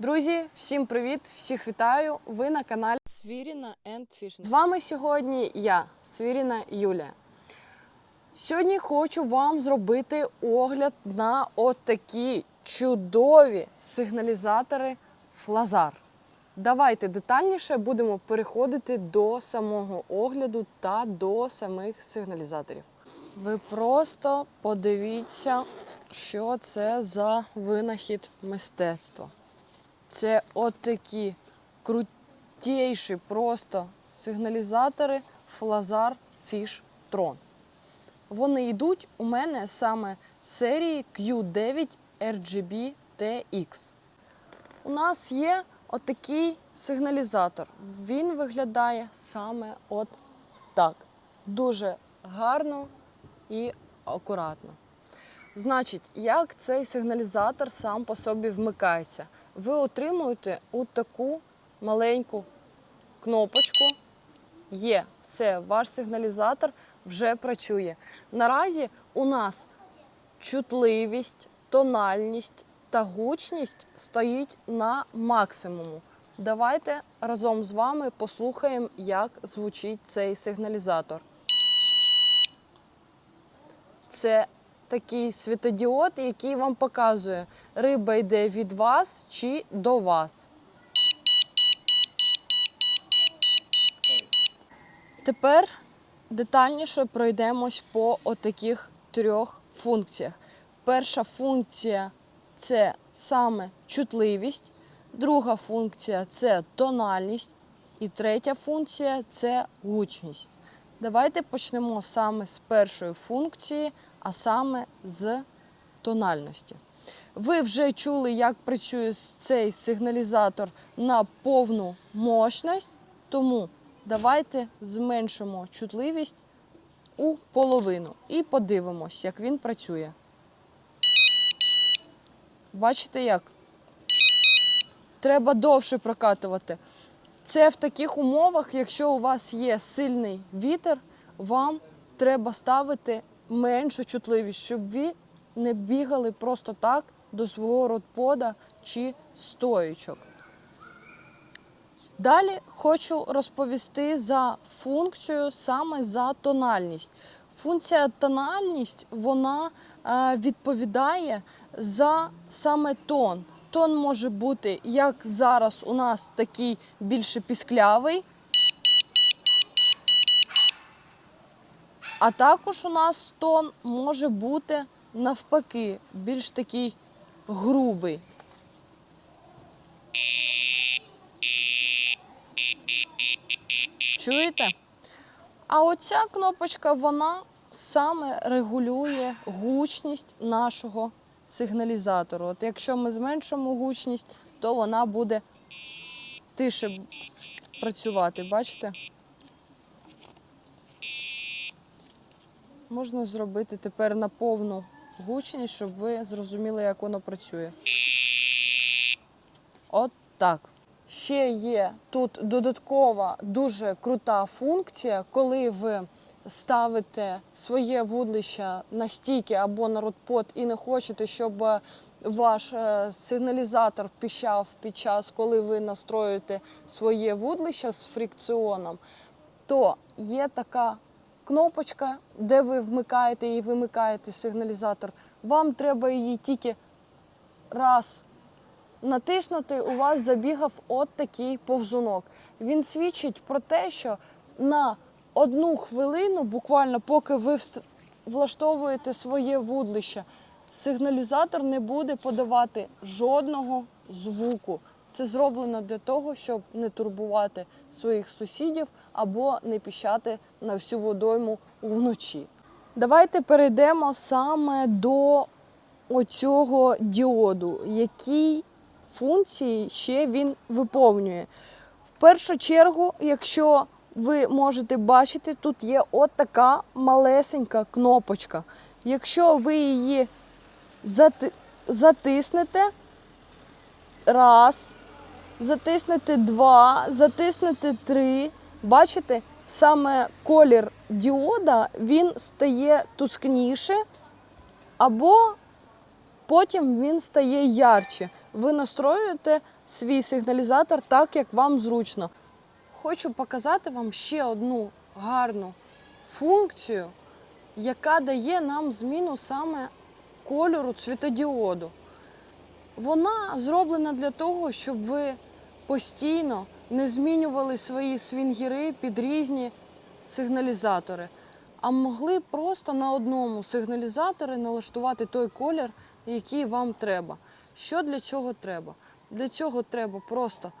Друзі, всім привіт! Всіх вітаю! Ви на каналі Свіріна Fishing. З вами сьогодні я, Свіріна Юлія. Сьогодні хочу вам зробити огляд на отакі чудові сигналізатори Флазар. Давайте детальніше будемо переходити до самого огляду та до самих сигналізаторів. Ви просто подивіться, що це за винахід мистецтва. Це отакі крутіші просто сигналізатори Флазар Fish Tron. Вони йдуть у мене саме серії Q9 RGB TX. У нас є отакий сигналізатор. Він виглядає саме от так. Дуже гарно і акуратно. Значить, як цей сигналізатор сам по собі вмикається? Ви отримуєте от таку маленьку кнопочку. Є, все, ваш сигналізатор вже працює. Наразі у нас чутливість, тональність та гучність стоїть на максимуму. Давайте разом з вами послухаємо, як звучить цей сигналізатор. Це такий світодіод, який вам показує, риба йде від вас чи до вас. Тепер детальніше пройдемось по отаких трьох функціях. Перша функція це саме чутливість, друга функція це тональність, і третя функція це гучність. Давайте почнемо саме з першої функції, а саме з тональності. Ви вже чули, як працює цей сигналізатор на повну мощність, тому давайте зменшимо чутливість у половину і подивимось, як він працює. Бачите як? Треба довше прокатувати. Це в таких умовах, якщо у вас є сильний вітер, вам треба ставити меншу чутливість, щоб ви не бігали просто так до свого родпода чи стоючок. Далі хочу розповісти за функцію саме за тональність. Функція тональність вона е, відповідає за саме тон. Тон може бути, як зараз у нас такий більше пісклявий. А також у нас тон може бути навпаки, більш такий грубий. Чуєте? А оця кнопочка, вона саме регулює гучність нашого сигналізатору. От якщо ми зменшимо гучність, то вона буде тише працювати. Бачите? Можна зробити тепер на повну гучність, щоб ви зрозуміли, як воно працює. От так. Ще є тут додаткова дуже крута функція, коли ви ставите своє вудлище на стійки або на ротпот і не хочете, щоб е, ваш е, сигналізатор піщав під час, коли ви настроюєте своє вудлище з фрикціоном, то є така кнопочка, де ви вмикаєте і вимикаєте сигналізатор. Вам треба її тільки раз натиснути, у вас забігав от такий повзунок. Він свідчить про те, що на одну хвилину, буквально поки ви влаштовуєте своє вудлище, сигналізатор не буде подавати жодного звуку. Це зроблено для того, щоб не турбувати своїх сусідів або не піщати на всю водойму вночі. Давайте перейдемо саме до оцього діоду, який функції ще він виповнює. В першу чергу, якщо ви можете бачити, тут є от малесенька кнопочка. Якщо ви її зати- затиснете, раз, затиснете два, затиснете три, бачите, саме колір діода він стає тускніше, або потім він стає ярче. ви настроюєте свій сигналізатор так, як вам зручно. Хочу показати вам ще одну гарну функцію, яка дає нам зміну саме кольору цвітодіоду. Вона зроблена для того, щоб ви постійно не змінювали свої свінгіри під різні сигналізатори, а могли просто на одному сигналізаторі налаштувати той колір, який вам треба. Що для цього треба? Для цього треба просто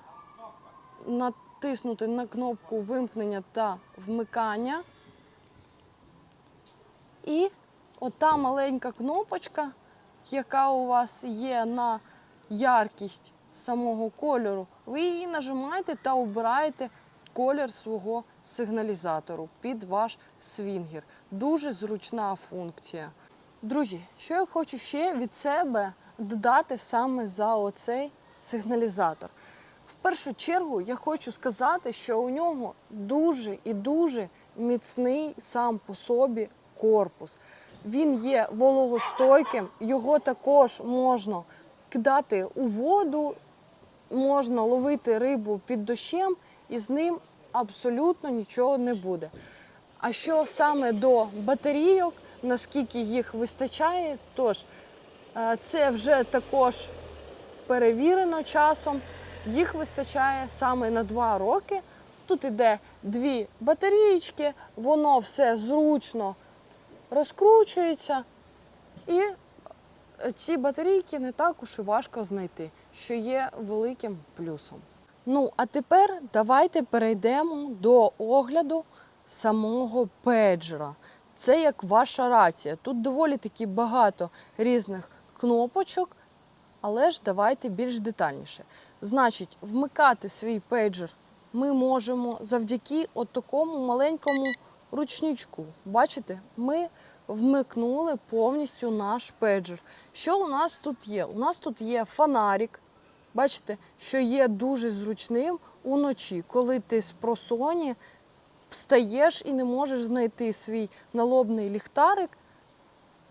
натиснути на кнопку вимкнення та вмикання. І ота маленька кнопочка, яка у вас є на яркість самого кольору, ви її нажимаєте та обираєте колір свого сигналізатору під ваш свінгер. Дуже зручна функція. Друзі, що я хочу ще від себе додати саме за оцей сигналізатор. В першу чергу я хочу сказати, що у нього дуже і дуже міцний сам по собі корпус. Він є вологостойким, його також можна кидати у воду, можна ловити рибу під дощем, і з ним абсолютно нічого не буде. А що саме до батарійок, наскільки їх вистачає, тож е, це вже також перевірено часом. Їх вистачає саме на 2 роки. Тут іде дві батарієчки, воно все зручно розкручується. І ці батарійки не так уж і важко знайти, що є великим плюсом. Ну, а тепер давайте перейдемо до огляду самого педжера. Це як ваша рація. Тут доволі таки багато різних кнопочок, але ж давайте більш детальніше. Значить, вмикати свій пейджер ми можемо завдяки от такому маленькому ручничку. Бачите, ми вмикнули повністю наш пейджер. Що у нас тут є? У нас тут є фонарик. Бачите, що є дуже зручним уночі, коли ти з просоні встаєш і не можеш знайти свій налобний ліхтарик,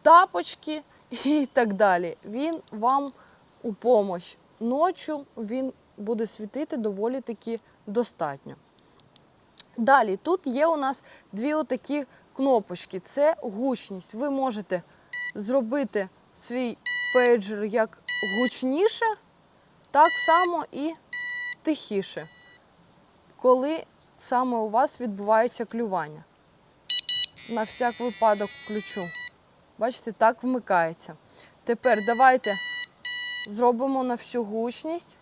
тапочки і так далі. Він вам у помощь. Ночі він буде світити доволі таки достатньо. Далі тут є у нас дві отакі кнопочки. Це гучність. Ви можете зробити свій пейджер як гучніше, так само і тихіше, коли саме у вас відбувається клювання. На всяк випадок включу. Бачите, так вмикається. Тепер давайте зробимо на всю гучність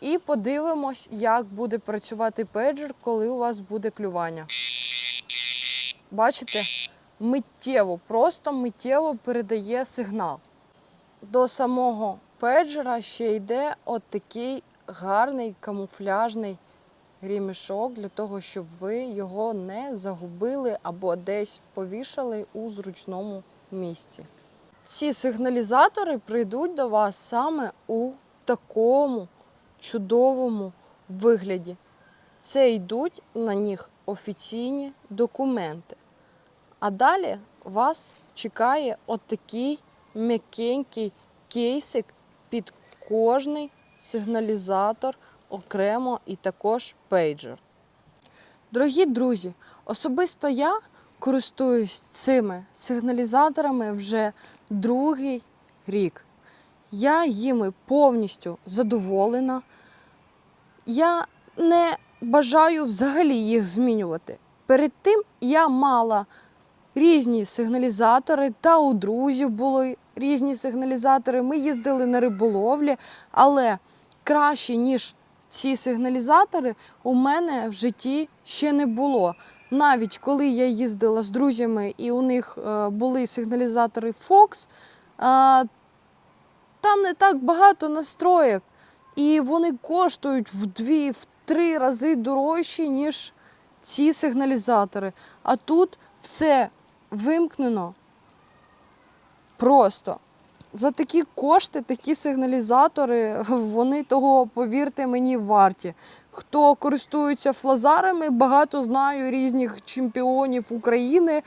і подивимось, як буде працювати пейджер, коли у вас буде клювання. Бачите, миттєво, просто миттєво передає сигнал. До самого пейджера ще йде от такий гарний камуфляжний ремішок для того, щоб ви його не загубили або десь повішали у зручному місці. Ці сигналізатори прийдуть до вас саме у такому чудовому вигляді. Це йдуть на них офіційні документи. А далі вас чекає отакий м'якенький кейсик під кожний сигналізатор окремо і також пейджер. Дорогі друзі, особисто я користуюсь цими сигналізаторами вже другий рік. Я їми повністю задоволена. Я не бажаю взагалі їх змінювати. Перед тим я мала різні сигналізатори, та у друзів були різні сигналізатори. Ми їздили на риболовлі, але краще, ніж ці сигналізатори, у мене в житті ще не було. Навіть коли я їздила з друзями і у них е, були сигналізатори Fox, е, там не так багато настроєк, і вони коштують в дві, в три рази дорожчі, ніж ці сигналізатори. А тут все вимкнено просто. За такі кошти, такі сигналізатори, вони того, повірте мені, варті. Хто користується флазарами, багато знаю різних чемпіонів України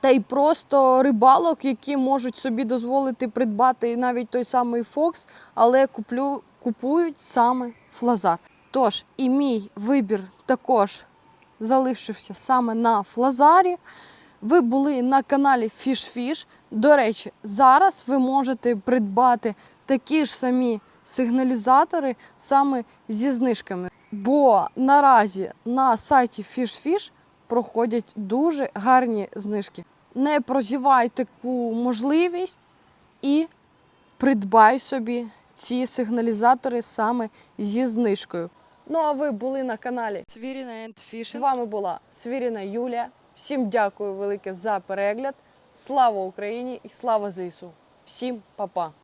та й просто рибалок, які можуть собі дозволити придбати навіть той самий Фокс, але куплю, купують саме флазар. Тож і мій вибір також залишився саме на флазарі. Ви були на каналі Fish. До речі, зараз ви можете придбати такі ж самі сигналізатори саме зі знижками. Бо наразі на сайті Fish проходять дуже гарні знижки. Не прозівай таку можливість і придбай собі ці сигналізатори саме зі знижкою. Ну а ви були на каналі Свіріна енд з вами була Свіріна Юлія. Всім дякую велике за перегляд. Слава Україні і слава ЗСУ. Всім па-па!